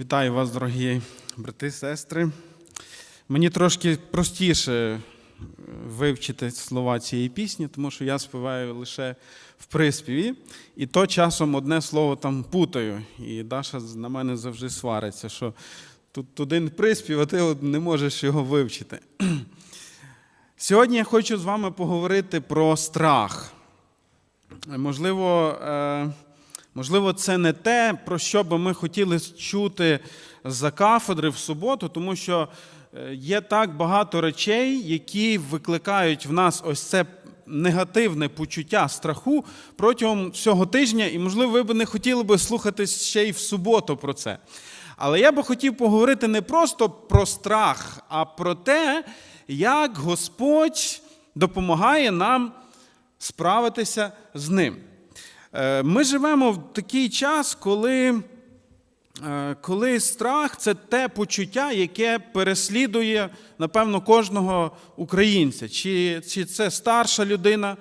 Вітаю вас, дорогі брати сестри. Мені трошки простіше е, вивчити слова цієї пісні, тому що я співаю лише в приспіві, і то часом одне слово там путаю. І Даша на мене завжди свариться, що тут один приспів, а ти не можеш його вивчити. Сьогодні я хочу з вами поговорити про страх. Можливо, е, можливо, це не те, про що би ми хотіли чути за кафедри в суботу, тому що е, є так багато речей, які викликають в нас ось це негативне почуття страху протягом всього тижня, і, можливо, ви б не хотіли би слухати ще й в суботу про це. Але я би хотів поговорити не просто про страх, а про те, як Господь допомагає нам справитися з ним. Е, Ми живемо в такий час, коли, е, коли страх це те почуття, яке переслідує, напевно, кожного українця. Чи, чи це старша людина,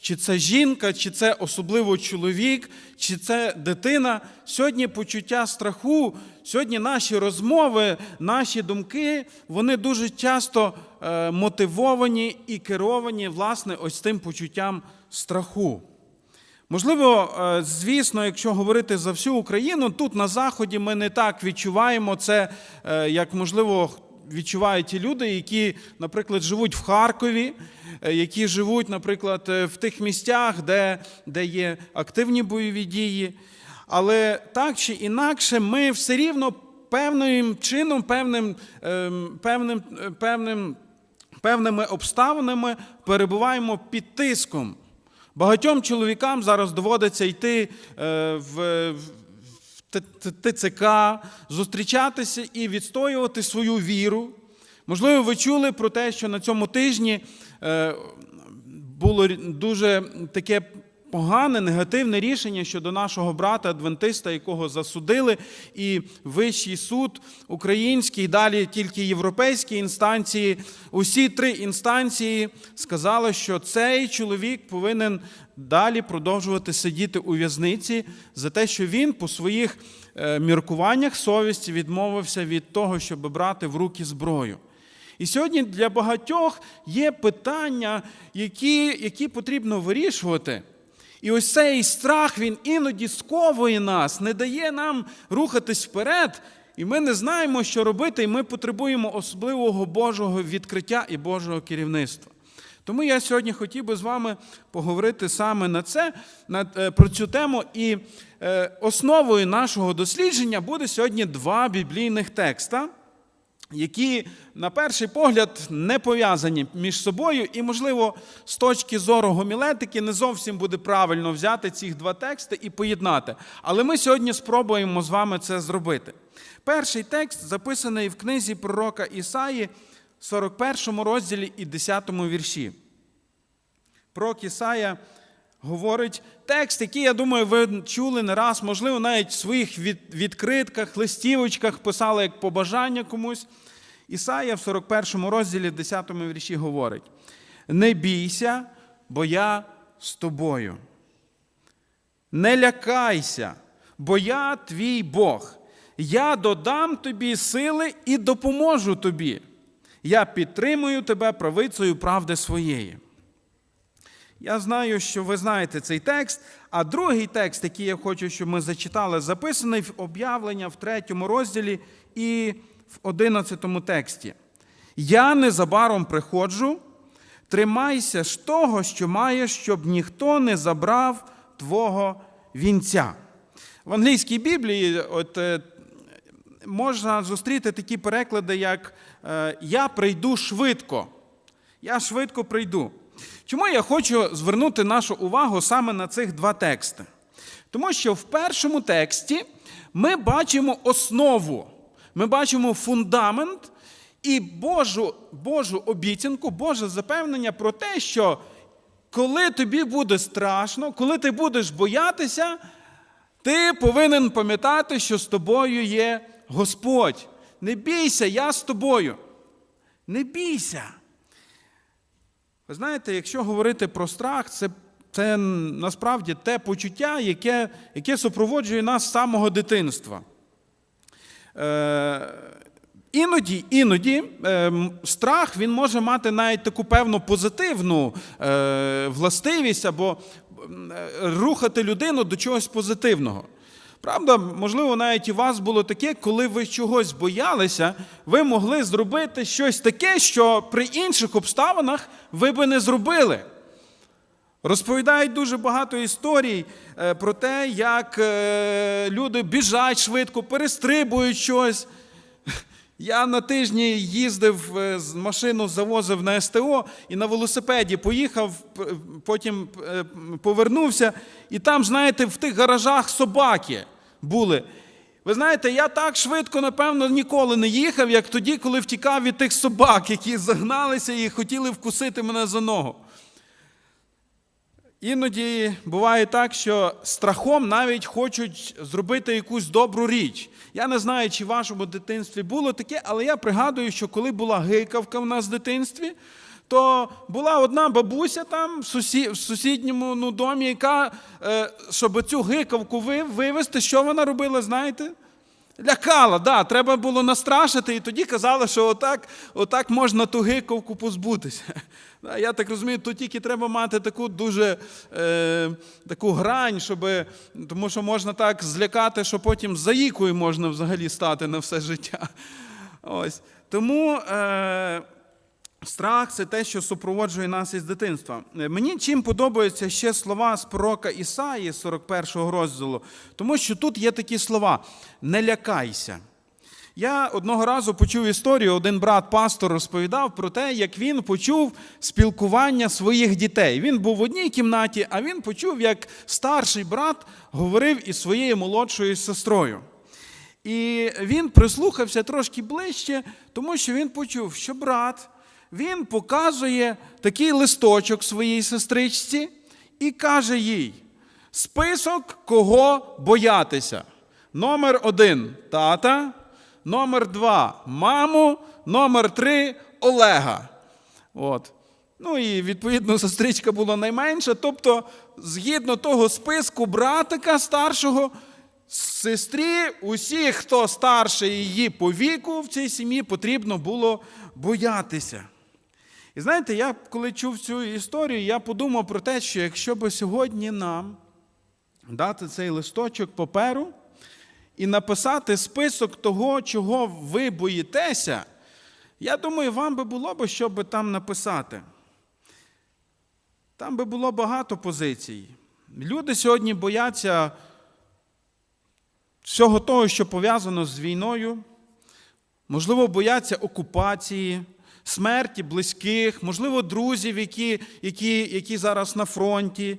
чи це жінка, чи це особливо чоловік, чи це дитина. Сьогодні почуття страху, сьогодні наші розмови, наші думки, вони дуже часто е, мотивовані і керовані, власне, ось тим почуттям страху. Можливо, е, звісно, якщо говорити за всю Україну, тут на Заході ми не так відчуваємо це, е, як можливо відчувають ті люди, які, наприклад, живуть в Харкові, е, які живуть, наприклад, в тих місцях, де, де є активні бойові дії. Але так чи інакше, ми все рівно певним чином, певним, ем, певним, певним, певними обставинами перебуваємо під тиском. Багатьом чоловікам зараз доводиться йти е, в ТЦК, зустрічатися і відстоювати свою віру. Можливо, ви чули про те, що на цьому тижні е, було дуже таке погане, негативне рішення щодо нашого брата Адвентиста, якого засудили, і Вищий суд український, і далі тільки європейські інстанції. Усі три інстанції сказали, що цей чоловік повинен далі продовжувати сидіти у в'язниці за те, що він по своїх е, міркуваннях совісті відмовився від того, щоб брати в руки зброю. І сьогодні для багатьох є питання, які, які потрібно вирішувати. І ось цей страх він іноді сковує нас, не дає нам рухатись вперед, і ми не знаємо, що робити, і ми потребуємо особливого Божого відкриття і Божого керівництва. Тому я сьогодні хотів би з вами поговорити саме на це, на, е, про цю тему. І е, основою нашого дослідження буде сьогодні два біблійних текста які, на перший погляд, не пов'язані між собою, і, можливо, з точки зору гомілетики не зовсім буде правильно взяти ці два тексти і поєднати. Але ми сьогодні спробуємо з вами це зробити. Перший текст записаний в книзі пророка Ісаї, 41 розділі і 10 вірші. Пророк Ісая говорить текст, який, я думаю, ви чули не раз, можливо, навіть в своїх відкритках, листівочках писали як побажання комусь. Ісая в 41 розділі, 10 вірші говорить: Не бійся, бо я з тобою. Не лякайся, бо я твій Бог. Я додам тобі сили і допоможу тобі. Я підтримую тебе правицею правди своєї. Я знаю, що ви знаєте цей текст, а другий текст, який я хочу, щоб ми зачитали, записаний в об'явлення в третьому розділі і в одинадцятому тексті. Я незабаром приходжу, тримайся ж того, що маєш, щоб ніхто не забрав твого вінця. В англійській Біблії от, е, можна зустріти такі переклади, як е, Я прийду швидко. Я швидко прийду. Чому я хочу звернути нашу увагу саме на цих два тексти? Тому що в першому тексті ми бачимо основу, ми бачимо фундамент і Божу, Божу обіцянку, Боже запевнення про те, що коли тобі буде страшно, коли ти будеш боятися, ти повинен пам'ятати, що з тобою є Господь. Не бійся, я з тобою. Не бійся. Ви знаєте, якщо говорити про страх, це, це насправді те почуття, яке, яке супроводжує нас з самого дитинства. Е, Іноді, іноді е, страх він може мати навіть таку певну позитивну е, властивість або е, рухати людину до чогось позитивного. Правда, можливо, навіть у вас було таке, коли ви чогось боялися, ви могли зробити щось таке, що при інших обставинах ви би не зробили. Розповідають дуже багато історій е, про те, як е, люди біжать швидко, перестрибують щось. Я на тижні їздив е, машину, завозив на СТО і на велосипеді поїхав, потім повернувся, і там, знаєте, в тих гаражах собаки були. Ви знаєте, я так швидко, напевно, ніколи не їхав, як тоді, коли втікав від тих собак, які загналися і хотіли вкусити мене за ногу. Іноді буває так, що страхом навіть хочуть зробити якусь добру річ. Я не знаю, чи в вашому дитинстві було таке, але я пригадую, що коли була гикавка в нас в дитинстві, то була одна бабуся там в, сусі... в сусідньому ну, домі, яка, е, щоб цю гикавку вивезти, що вона робила, знаєте? Лякала, да, треба було настрашити, і тоді казали, що отак, отак можна ту гиковку позбутися. Я так розумію, тут тільки треба мати таку дуже е, таку грань, щоб, тому що можна так злякати, що потім заїкою можна взагалі стати на все життя. Ось. Тому е, страх це те, що супроводжує нас із дитинства. Е, Мені чим подобаються ще слова з пророка Ісаї, 41 розділу, тому що тут є такі слова: не лякайся. Я одного разу почув історію, один брат пастор розповідав про те, як він почув спілкування своїх дітей. Він був в одній кімнаті, а він почув, як старший брат говорив із своєю молодшою сестрою. І він прислухався трошки ближче, тому що він почув, що брат він показує такий листочок своїй сестричці і каже їй: список кого боятися. Номер один тата, номер два маму, номер три Олега. От. Ну і відповідно сестричка була найменша. Тобто, згідно того списку братика старшого, сестрі, усіх, хто старший її по віку в цій сім'ї, потрібно було боятися. І знаєте, я коли чув цю історію, я подумав про те, що якщо би сьогодні нам дати цей листочок паперу і написати список того, чого ви боїтеся, я думаю, вам би було б що би там написати. Там би було багато позицій. Люди сьогодні бояться всього того, що пов'язано з війною, можливо, бояться окупації, смерті близьких, можливо, друзів, які, які, які зараз на фронті,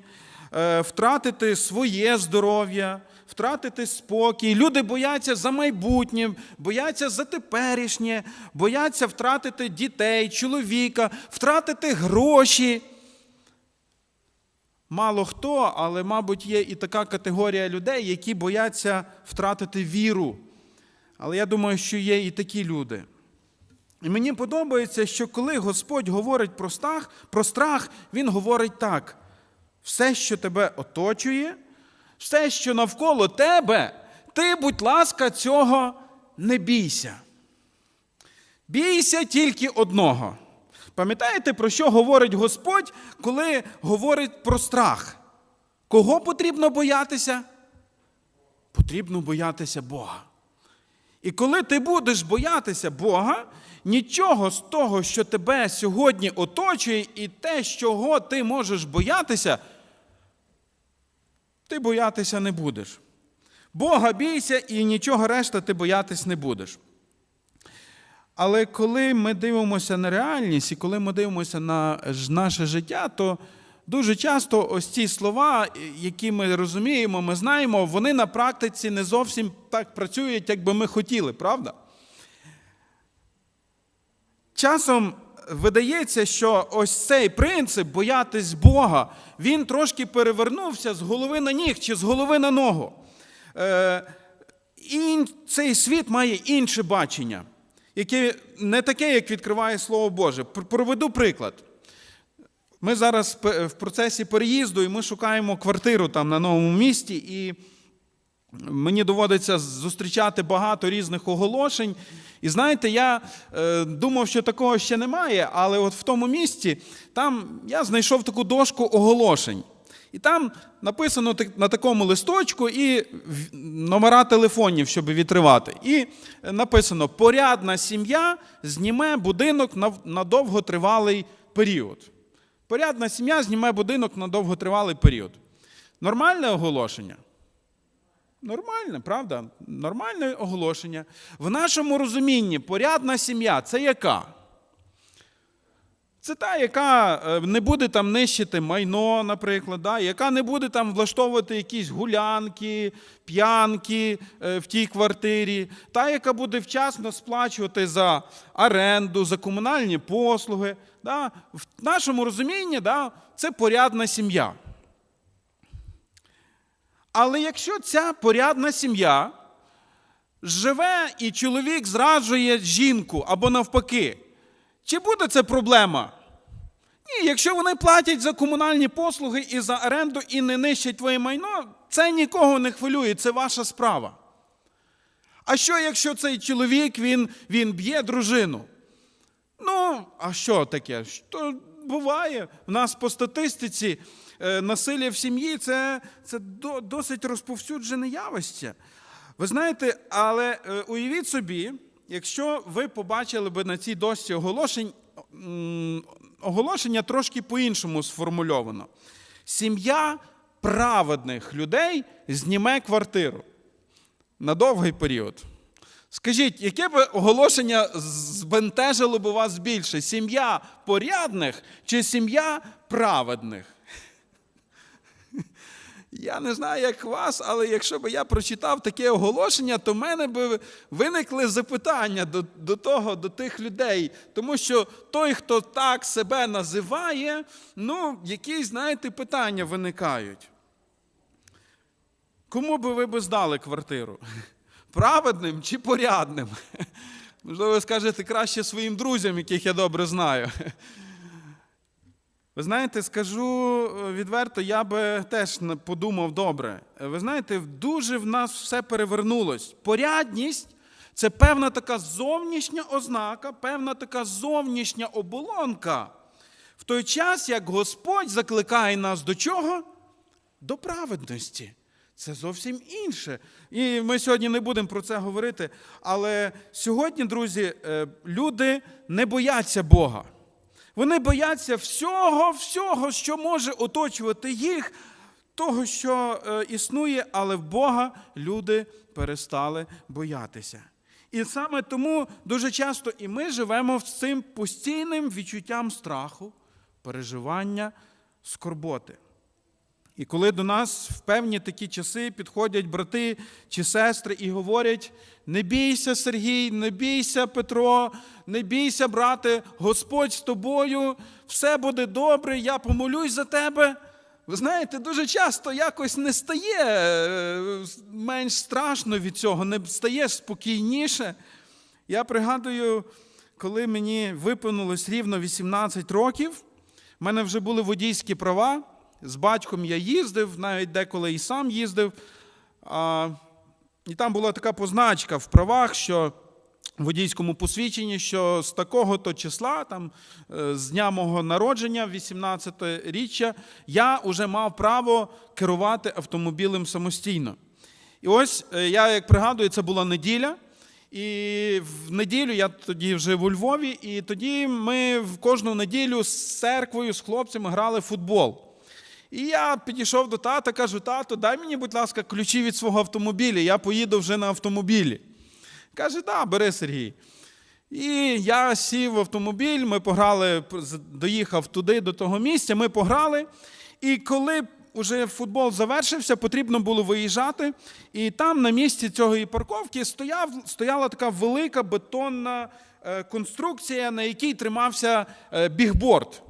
е, втратити своє здоров'я, втратити спокій. Люди бояться за майбутнє, бояться за теперішнє, бояться втратити дітей, чоловіка, втратити гроші. Мало хто, але, мабуть, є і така категорія людей, які бояться втратити віру. Але я думаю, що є і такі люди. І мені подобається, що коли Господь говорить про страх, про страх, Він говорить так: все, що тебе оточує, все, що навколо тебе, ти, будь ласка, цього не бійся. Бійся тільки одного. Пам'ятаєте, про що говорить Господь, коли говорить про страх? Кого потрібно боятися? Потрібно боятися Бога. І коли ти будеш боятися Бога, нічого з того, що тебе сьогодні оточує, і те, чого ти можеш боятися, ти боятися не будеш. Бога бійся і нічого решта ти боятись не будеш. Але коли ми дивимося на реальність і коли ми дивимося на наше життя, то дуже часто ось ці слова, які ми розуміємо, ми знаємо, вони на практиці не зовсім так працюють, як би ми хотіли, правда? Часом видається, що ось цей принцип боятись Бога, він трошки перевернувся з голови на ніг чи з голови на ногу. Е, і цей світ має інше бачення, яке не таке, як відкриває Слово Боже. Проведу приклад. Ми зараз в процесі переїзду і ми шукаємо квартиру там на новому місті. І мені доводиться зустрічати багато різних оголошень. І знаєте, я е, думав, що такого ще немає, але от в тому місці там я знайшов таку дошку оголошень. І там написано на такому листочку і номера телефонів, щоб відривати. І написано: порядна сім'я зніме будинок на, довготривалий період. Порядна сім'я зніме будинок на довготривалий період. Нормальне оголошення? Нормальне, правда? Нормальне оголошення. В нашому розумінні порядна сім'я це яка? Це та, яка е, не буде там нищити майно, наприклад, да? яка не буде там влаштовувати якісь гулянки, п'янки е, в тій квартирі, та, яка буде вчасно сплачувати за оренду, за комунальні послуги. Да? В нашому розумінні да, це порядна сім'я. Але якщо ця порядна сім'я живе і чоловік зраджує жінку або навпаки, чи буде це проблема? Ні, якщо вони платять за комунальні послуги і за оренду і не нищать твоє майно, це нікого не хвилює, це ваша справа. А що, якщо цей чоловік він, він б'є дружину? Ну, а що таке? Що буває? У нас по статистиці насилля в сім'ї це, це досить розповсюджене явище. Ви знаєте, але е, уявіть собі, якщо ви побачили би на цій дошці оголошень, оголошення трошки по-іншому сформульовано. Сім'я праведних людей зніме квартиру на довгий період. Скажіть, яке б оголошення збентежило б вас більше? Сім'я порядних чи сім'я праведних? Я не знаю, як вас, але якщо б я прочитав таке оголошення, то в мене б виникли запитання до, до того, до тих людей. Тому що той, хто так себе називає, ну, якісь, знаєте, питання виникають. Кому би ви б здали квартиру? Праведним чи порядним? Можливо, ви скажете краще своїм друзям, яких я добре знаю. Ви знаєте, скажу е, відверто, я би теж подумав добре. Ви знаєте, дуже в нас все перевернулось. Порядність це певна така зовнішня ознака, певна така зовнішня оболонка. В той час, як Господь закликає нас до чого? До праведності. Це зовсім інше. І ми сьогодні не будемо про це говорити. Але сьогодні, друзі, е, люди не бояться Бога. Вони бояться всього, всього, що може оточувати їх, того, що е, існує, але в Бога люди перестали боятися. І саме тому дуже часто і ми живемо з цим постійним відчуттям страху, переживання, скорботи. І коли до нас в певні такі часи підходять брати чи сестри і говорять: не бійся, Сергій, не бійся, Петро, не бійся, брате, Господь з тобою, все буде добре, я помолюсь за тебе. Ви знаєте, дуже часто якось не стає е, менш страшно від цього, не стає спокійніше. Я пригадую, коли мені виповнилось рівно 18 років, в мене вже були водійські права. З батьком я їздив, навіть деколи і сам їздив. А, і там була така позначка в правах, що в водійському посвідченні, що з такого-то числа, там, е, з дня мого народження, 18-річчя, я вже мав право керувати автомобілем самостійно. І ось е, я, як пригадую, це була неділя. І в неділю я тоді жив у Львові, і тоді ми в кожну неділю з церквою, з хлопцями грали в футбол. І я підійшов до тата, кажу, тато, дай мені, будь ласка, ключі від свого автомобіля, я поїду вже на автомобілі. Каже, да, бери Сергій. І я сів в автомобіль, ми пограли, доїхав туди, до того місця, ми пограли. І коли вже футбол завершився, потрібно було виїжджати. І там на місці цієї парковки стояв, стояла така велика бетонна е, конструкція, на якій тримався е, бігборд.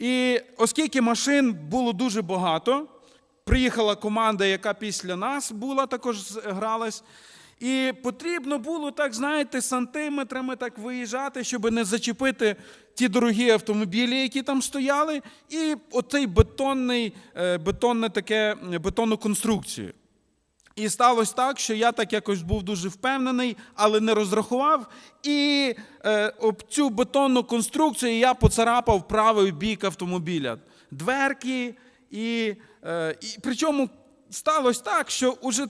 І оскільки машин було дуже багато, приїхала команда, яка після нас була, також гралась. І потрібно було, так, знаєте, сантиметрами так виїжджати, щоб не зачепити ті дорогі автомобілі, які там стояли, і оцей бетонний, е, бетонне таке, бетонну конструкцію. І сталося так, що я так якось був дуже впевнений, але не розрахував. І е, об цю бетонну конструкцію я поцарапав правий бік автомобіля. Дверки, і, е, і причому сталося так, що уже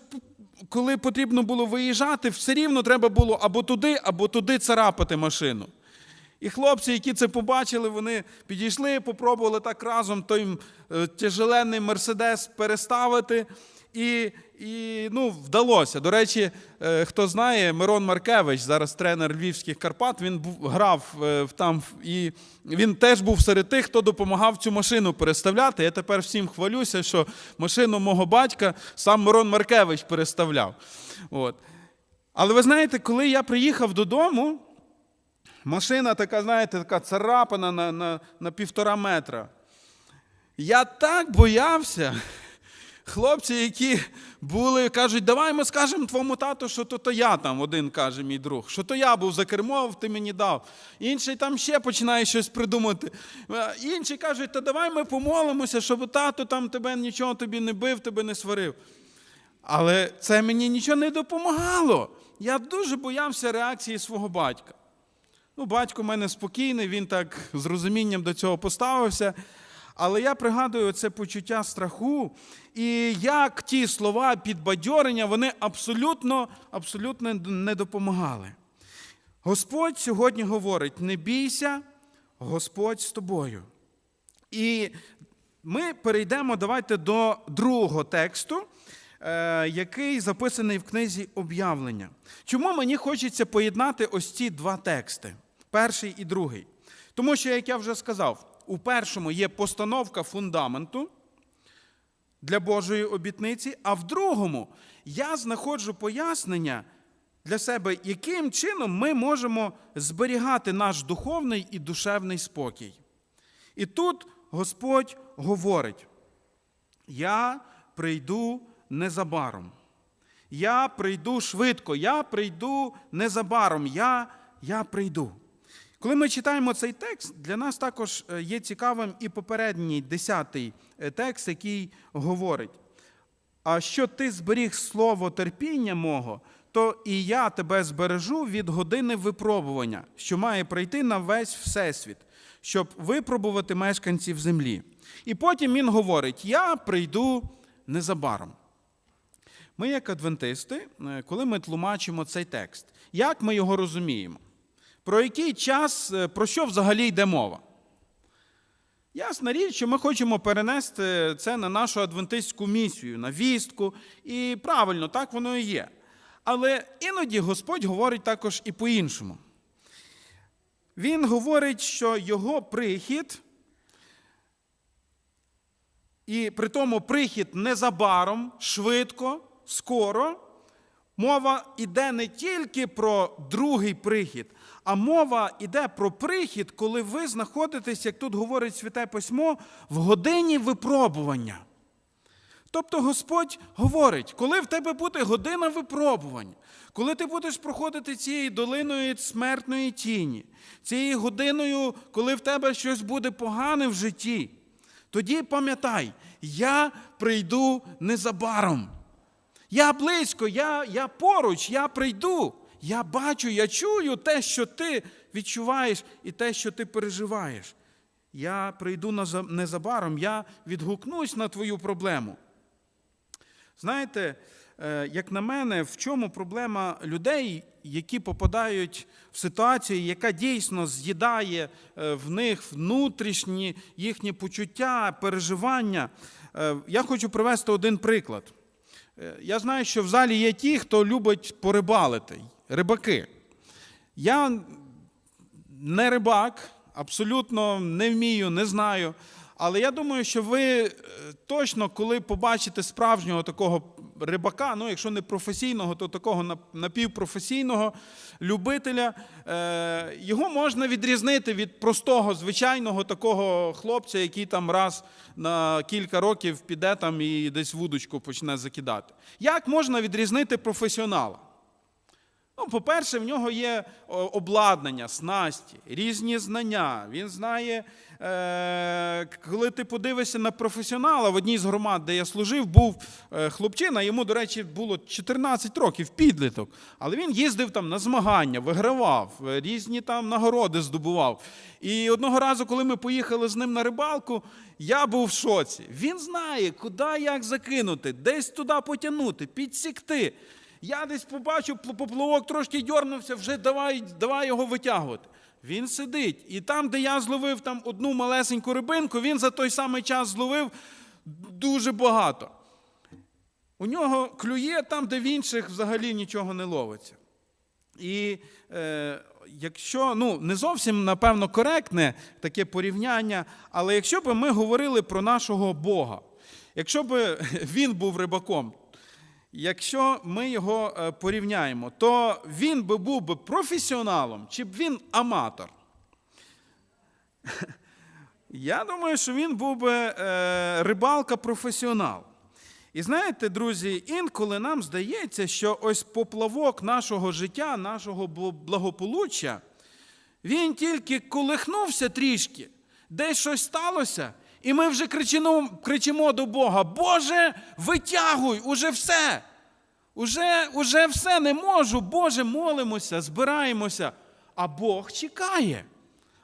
коли потрібно було виїжджати, все рівно треба було або туди, або туди царапати машину. І хлопці, які це побачили, вони підійшли, попробували так разом той е, тяжеленний мерседес переставити. І, і ну, вдалося. До речі, е, хто знає, Мирон Маркевич, зараз тренер Львівських Карпат, він був, грав е, там і він теж був серед тих, хто допомагав цю машину переставляти. Я тепер всім хвалюся, що машину мого батька сам Мирон Маркевич переставляв. От. Але ви знаєте, коли я приїхав додому, Машина така, знаєте, така царапана на, на, на півтора метра. Я так боявся. Хлопці, які були, кажуть, давай ми скажемо твоєму тату, що то, то я там, один каже мій друг, що то я був за кермом, ти мені дав. Інший там ще починає щось придумати. Е, Інші кажуть, та давай ми помолимося, щоб тато там тебе нічого тобі не бив, тебе не сварив. Але це мені нічого не допомагало. Я дуже боявся реакції свого батька. Ну, батько в мене спокійний, він так з розумінням до цього поставився. Але я пригадую це почуття страху, і як ті слова підбадьорення, вони абсолютно, абсолютно не допомагали. Господь сьогодні говорить: не бійся, Господь з тобою. І ми перейдемо давайте до другого тексту, е, який записаний в книзі об'явлення. Чому мені хочеться поєднати ось ці два тексти: перший і другий? Тому що, як я вже сказав, у першому є постановка фундаменту для Божої обітниці, а в другому я знаходжу пояснення для себе, яким чином ми можемо зберігати наш духовний і душевний спокій. І тут Господь говорить: Я прийду незабаром. Я прийду швидко, я прийду незабаром, я, я прийду. Коли ми читаємо цей текст, для нас також е, є цікавим і попередній десятий е, текст, який говорить: а що ти зберіг слово терпіння мого, то і я тебе збережу від години випробування, що має прийти на весь всесвіт, щоб випробувати мешканців землі. І потім він говорить: Я прийду незабаром. Ми, як адвентисти, е, коли ми тлумачимо цей текст, як ми його розуміємо? Про який час, е, про що взагалі йде мова? Ясна річ, що ми хочемо перенести це на нашу адвентистську місію, на вістку, і правильно, так воно і є. Але іноді Господь говорить також і по-іншому. Він говорить, що його прихід, і при тому прихід незабаром, швидко, скоро, мова йде не тільки про другий прихід, а мова йде про прихід, коли ви знаходитесь, як тут говорить Святе Письмо, в годині випробування. Тобто Господь говорить, коли в тебе буде година випробувань, коли ти будеш проходити цією долиною смертної тіні, цією годиною, коли в тебе щось буде погане в житті, тоді пам'ятай, я прийду незабаром. Я близько, я, я поруч, я прийду. Я бачу, я чую те, що ти відчуваєш, і те, що ти переживаєш. Я прийду незабаром, я відгукнусь на твою проблему. Знаєте, е, як на мене, в чому проблема людей, які попадають в ситуацію, яка дійсно з'їдає е, в них внутрішні їхні почуття, переживання. Е, Я хочу привести один приклад. Я знаю, що в залі є ті, хто любить порибалити, рибаки. Я не рибак, абсолютно не вмію, не знаю. Але я думаю, що ви е, точно, коли побачите справжнього такого рибака, ну якщо не професійного, то такого напівпрофесійного любителя, е, його можна відрізнити від простого, звичайного такого хлопця, який там раз на кілька років піде там і десь вудочку почне закидати. Як можна відрізнити професіонала? Ну, по-перше, в нього є обладнання, снасті, різні знання. Він знає, е, коли ти подивишся на професіонала в одній з громад, де я служив, був е, хлопчина, йому, до речі, було 14 років, підліток. Але він їздив там на змагання, вигравав, е, різні там нагороди здобував. І одного разу, коли ми поїхали з ним на рибалку, я був в шоці. Він знає, куди як закинути, десь туди потягнути, підсікти. Я десь побачив, пл- поплавок трошки дьорнувся, вже давай, давай його витягувати. Він сидить. І там, де я зловив там одну малесеньку рибинку, він за той самий час зловив дуже багато. У нього клює там, де в інших взагалі нічого не ловиться. І е, якщо ну не зовсім напевно коректне таке порівняння, але якщо б ми говорили про нашого Бога, якщо б він був рибаком, якщо ми його е, порівняємо, то він би був би професіоналом чи б він аматор? Я думаю, що він був би е, рибалка-професіонал. І знаєте, друзі, інколи нам здається, що ось поплавок нашого життя, нашого благополуччя, він тільки колихнувся трішки, десь щось сталося, і ми вже кричимо, кричимо до Бога: Боже, витягуй, уже все. Уже, уже все не можу. Боже, молимося, збираємося. А Бог чекає.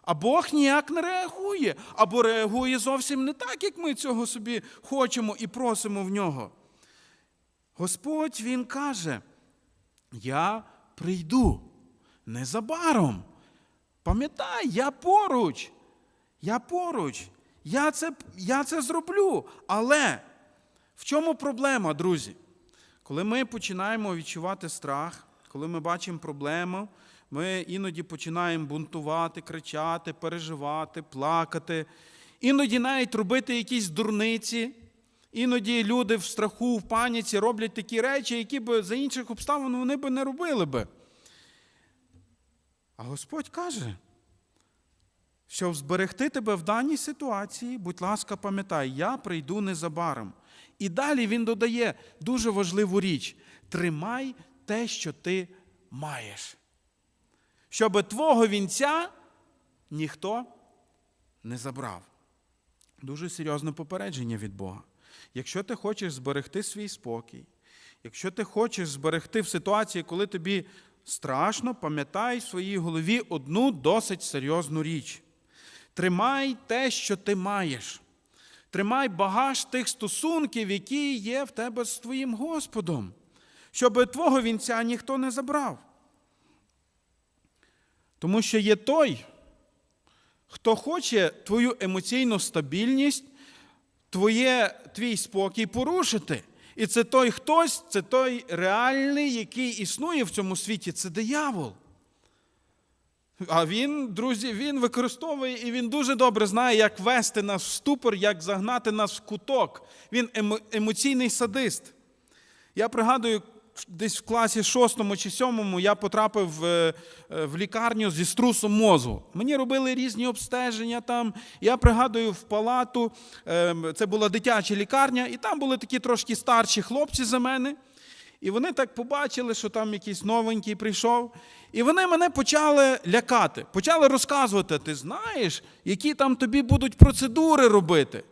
А Бог ніяк не реагує, або реагує зовсім не так, як ми цього собі хочемо і просимо в нього. Господь Він каже: Я прийду незабаром. Пам'ятай, я поруч, я поруч, я це, я це зроблю. Але в чому проблема, друзі? Коли ми починаємо відчувати страх, коли ми бачимо проблему, ми іноді починаємо бунтувати, кричати, переживати, плакати, іноді навіть робити якісь дурниці. Іноді люди в страху, в паніці роблять такі речі, які б за інших обставин вони б не робили би. А Господь каже, щоб зберегти тебе в даній ситуації, будь ласка, пам'ятай, я прийду незабаром. І далі він додає дуже важливу річ: тримай те, що ти маєш. Щоб твого вінця ніхто не забрав. Дуже серйозне попередження від Бога. Якщо ти хочеш зберегти свій спокій, якщо ти хочеш зберегти в ситуації, коли тобі страшно, пам'ятай в своїй голові одну досить серйозну річ. Тримай те, що ти маєш. Тримай багаж тих стосунків, які є в тебе з твоїм Господом, щоб твого вінця ніхто не забрав. Тому що є той, хто хоче твою емоційну стабільність, твоє, твій спокій порушити. І це той хтось, це той реальний, який існує в цьому світі, це диявол. А він, друзі, він використовує і він дуже добре знає, як вести нас в ступор, як загнати нас в куток. Він емо- емоційний садист. Я пригадую, десь в класі шостому чи сьомому я потрапив е, е, в лікарню зі струсом мозку. Мені робили різні обстеження там. Я пригадую в палату, е, це була дитяча лікарня, і там були такі трошки старші хлопці за мене. І вони так побачили, що там якийсь новенький прийшов. І вони мене почали лякати, почали розказувати: ти знаєш, які там тобі будуть процедури робити.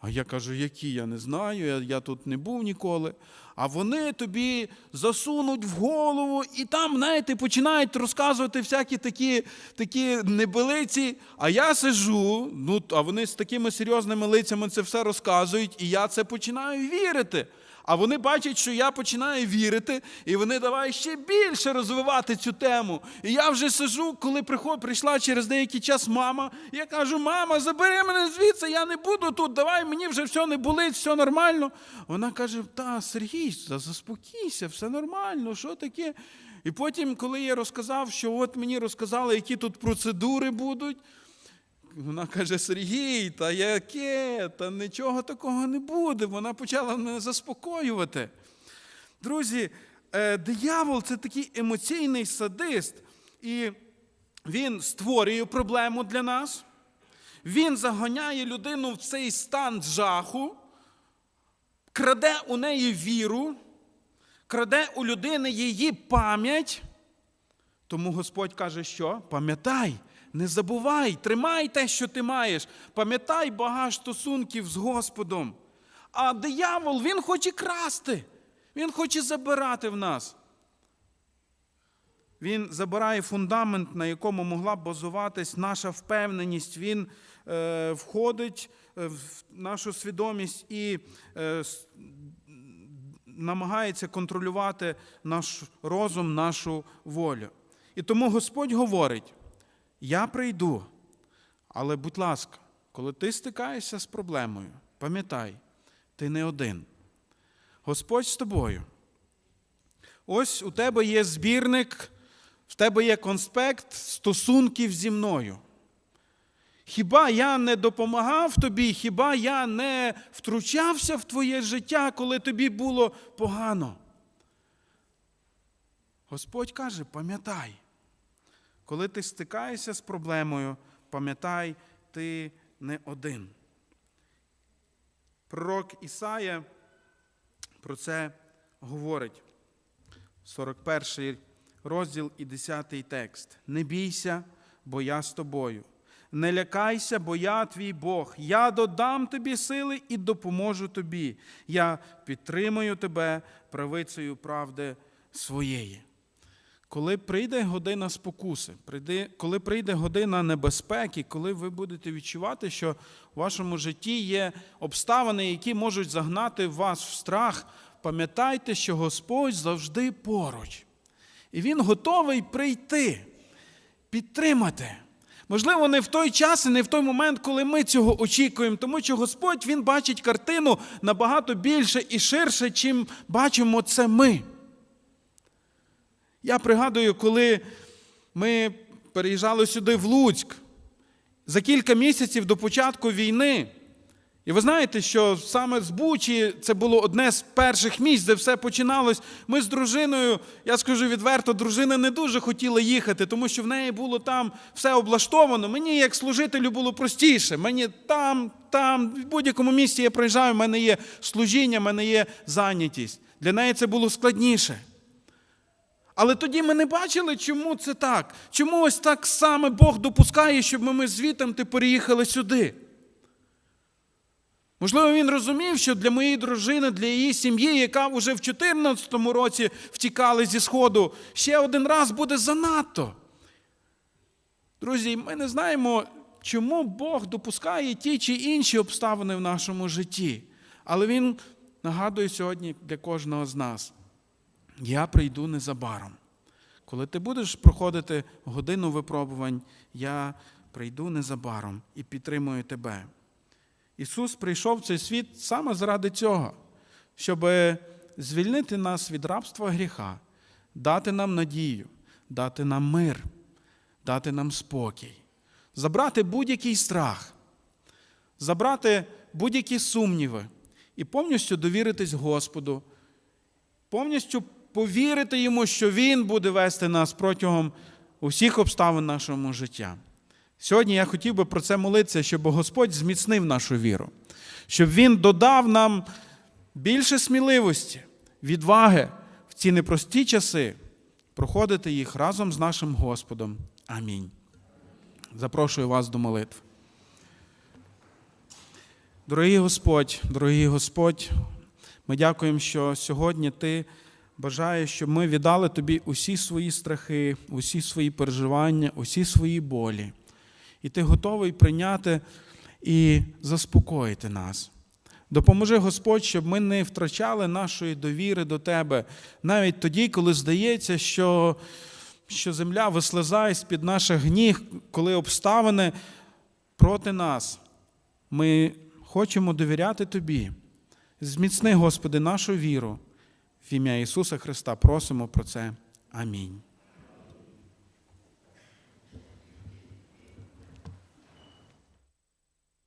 А я кажу, які я не знаю, я, я тут не був ніколи. А вони тобі засунуть в голову, і там, знаєте, починають розказувати всякі такі, такі небелиці. А я сижу, ну, а вони з такими серйозними лицями це все розказують, і я це починаю вірити. А вони бачать, що я починаю вірити, і вони давай ще більше розвивати цю тему. І я вже сижу, коли приход, прийшла через деякий час мама. Я кажу: мама, забери мене звідси, я не буду тут, давай мені вже все не болить, все нормально. Вона каже: Та, Сергій, заспокійся, все нормально, що таке? І потім, коли я розказав, що от мені розказали, які тут процедури будуть. Вона каже: Сергій, та яке? Та нічого такого не буде. Вона почала мене заспокоювати. Друзі, е, диявол це такий емоційний садист, і він створює проблему для нас. Він заганяє людину в цей стан жаху, краде у неї віру, краде у людини її пам'ять. Тому Господь каже, що пам'ятай, не забувай, тримай те, що ти маєш, пам'ятай багаж стосунків з Господом. А диявол, він хоче красти, він хоче забирати в нас. Він забирає фундамент, на якому могла б базуватись наша впевненість. Він е, входить е, в нашу свідомість і е, намагається контролювати наш розум, нашу волю. І тому Господь говорить: я прийду, але будь ласка, коли ти стикаєшся з проблемою, пам'ятай, ти не один. Господь з тобою. Ось у тебе є збірник, в тебе є конспект стосунків зі мною. Хіба я не допомагав тобі, хіба я не втручався в твоє життя, коли тобі було погано? Господь каже: пам'ятай, коли ти стикаєшся з проблемою, пам'ятай, ти не один. Пророк Ісая про це говорить. 41 розділ і 10 текст. Не бійся, бо я з тобою. Не лякайся, бо я твій Бог. Я додам тобі сили і допоможу тобі. Я підтримую тебе правицею правди своєї. Коли прийде година спокуси, прийде, коли прийде година небезпеки, коли ви будете відчувати, що у вашому житті є обставини, які можуть загнати вас в страх, пам'ятайте, що Господь завжди поруч. І Він готовий прийти, підтримати. Можливо, не в той час і не в той момент, коли ми цього очікуємо, тому що Господь Він бачить картину набагато більше і ширше, чим бачимо це ми. Я пригадую, коли ми переїжджали сюди в Луцьк за кілька місяців до початку війни. І ви знаєте, що саме з Бучі це було одне з перших місць, де все починалось. Ми з дружиною, я скажу відверто, дружина не дуже хотіла їхати, тому що в неї було там все облаштовано. Мені, як служителю, було простіше. Мені там, там, в будь-якому місці я приїжджаю, в мене є служіння, в мене є зайнятість. Для неї це було складніше. Але тоді ми не бачили, чому це так. Чому ось так саме Бог допускає, щоб ми звітом ти переїхали сюди. Можливо, він розумів, що для моєї дружини, для її сім'ї, яка вже в 2014 році втікали зі Сходу, ще один раз буде занадто. Друзі, ми не знаємо, чому Бог допускає ті чи інші обставини в нашому житті. Але Він нагадує сьогодні для кожного з нас: я прийду незабаром. Коли ти будеш проходити годину випробувань, я прийду незабаром і підтримую тебе. Ісус прийшов в цей світ саме заради цього, щоб звільнити нас від рабства гріха, дати нам надію, дати нам мир, дати нам спокій, забрати будь-який страх, забрати будь-які сумніви і повністю довіритись Господу, повністю повірити йому, що Він буде вести нас протягом усіх обставин нашого життя. Сьогодні я хотів би про це молитися, щоб Господь зміцнив нашу віру, щоб Він додав нам більше сміливості, відваги в ці непрості часи проходити їх разом з нашим Господом. Амінь. Запрошую вас до молитви. Дорогий Господь, дорогий Господь, ми дякуємо, що сьогодні Ти бажаєш, щоб ми віддали Тобі усі свої страхи, усі свої переживання, усі свої болі. І Ти готовий прийняти і заспокоїти нас. Допоможи Господь, щоб ми не втрачали нашої довіри до Тебе, навіть тоді, коли здається, що, що земля вислизає з-під наших ніг, коли обставини проти нас. Ми хочемо довіряти Тобі. Зміцни, Господи, нашу віру. В ім'я Ісуса Христа просимо про це. Амінь.